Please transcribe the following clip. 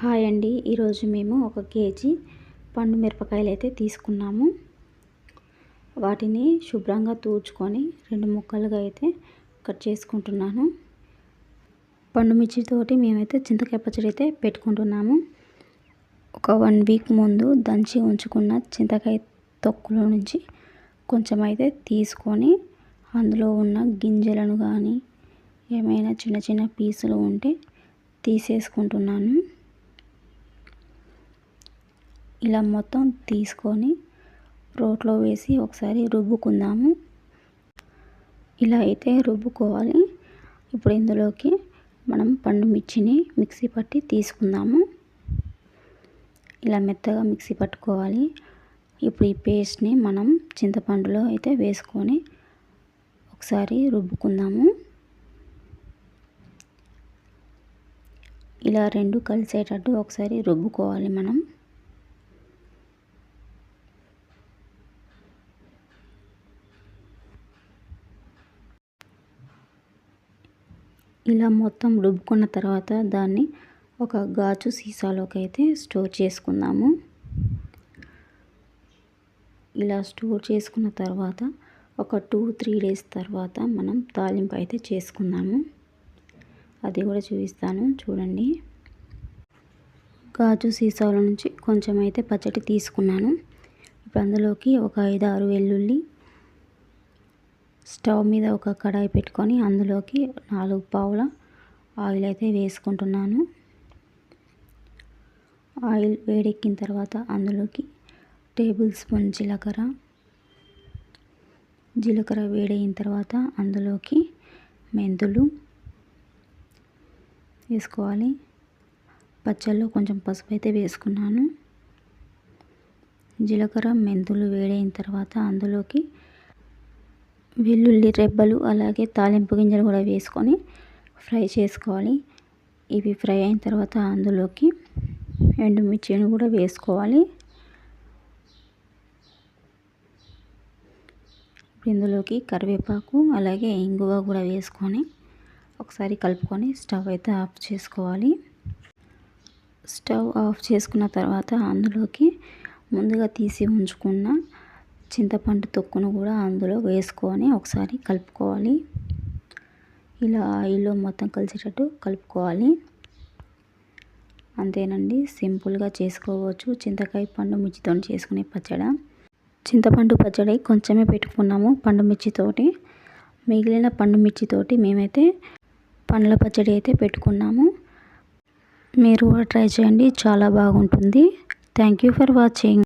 Hi అండి. ఈరోజు మేము ఒక కేజీ పండు మిరపకాయలు అయితే తీసుకున్నాము. వాటిని శుభ్రంగా తూర్చుకొని రెండు ముక్కలుగా అయితే కట్ చేసుకుంటున్నాను. పండు మిర్చితోటి మేమైతే చింతకాయ పచ్చడి అయితే పెట్టుకుంటున్నాము. ఒక వన్ వీక్ ముందు దంచి ఉంచుకున్న చింతకాయ తొక్కులో నుంచి కొంచెం అయితే తీసుకొని అందులో ఉన్న గింజలను కానీ ఏమైనా చిన్న చిన్న పీసులు ఉంటే తీసేసుకుంటున్నాను. ఇలా మొత్తం తీసుకొని రోట్లో వేసి ఒకసారి రుబ్బుకుందాము. ఇలా అయితే రుబ్బుకోవాలి. ఇప్పుడు ఇందులోకి మనం పండు మిర్చిని మిక్సీ పట్టి తీసుకుందాము. ఇలా మెత్తగా మిక్సీ పట్టుకోవాలి. ఇప్పుడు ఈ పేస్ట్ని మనం చింతపండులో అయితే వేసుకొని ఒకసారి రుబ్బుకుందాము. ఇలా రెండు కలిసేటట్టు ఒకసారి రుబ్బుకోవాలి మనం. ఇలా మొత్తం రుబ్బుకున్న తర్వాత దాన్ని ఒక గాజు సీసాలోకి అయితే స్టోర్ చేసుకుందాము. ఇలా స్టోర్ చేసుకున్న తర్వాత ఒక టూ త్రీ డేస్ తర్వాత మనం తాలింపు అయితే చేసుకుందాము. అది కూడా చూపిస్తాను చూడండి. గాజు సీసాల నుంచి కొంచెం అయితే పచ్చడి తీసుకున్నాను. ఇప్పుడు అందులోకి ఒక ఐదు ఆరు వెల్లుల్లి స్టవ్ మీద ఒక కడాయి పెట్టుకొని అందులోకి నాలుగు పావుల ఆయిల్ అయితే వేసుకుంటున్నాను. ఆయిల్ వేడెక్కిన తర్వాత అందులోకి టేబుల్ స్పూన్ జీలకర్ర. జీలకర్ర వేడైన తర్వాత అందులోకి మెంతులు వేసుకోవాలి. పచ్చళ్ళలో కొంచెం పసుపు అయితే వేసుకున్నాను. జీలకర్ర మెంతులు వేడైన తర్వాత అందులోకి వెల్లుల్లి రెబ్బలు అలాగే తాలింపు గింజలు కూడా వేసుకొని ఫ్రై చేసుకోవాలి. ఇవి ఫ్రై అయిన తర్వాత అందులోకి ఎండుమిర్చిని కూడా వేసుకోవాలి. ఇందులోకి కరివేపాకు అలాగే ఇంగువ కూడా వేసుకొని ఒకసారి కలుపుకొని స్టవ్ అయితే ఆఫ్ చేసుకోవాలి. స్టవ్ ఆఫ్ చేసుకున్న తర్వాత అందులోకి ముందుగా తీసి ఉంచుకున్న చింతపండు తొక్కును కూడా అందులో వేసుకొని ఒకసారి కలుపుకోవాలి. ఇలా ఆయిల్లో మొత్తం కలిసేటట్టు కలుపుకోవాలి. అంతేనండి సింపుల్గా చేసుకోవచ్చు. చింతకాయ పండు మిర్చితో చేసుకునే పచ్చడి. చింతపండు పచ్చడి కొంచెమే పెట్టుకున్నాము పండు మిర్చితోటి. మిగిలిన పండు మిర్చితోటి మేమైతే పండ్ల పచ్చడి అయితే పెట్టుకున్నాము. మీరు కూడా ట్రై చేయండి చాలా బాగుంటుంది. Thank you for watching.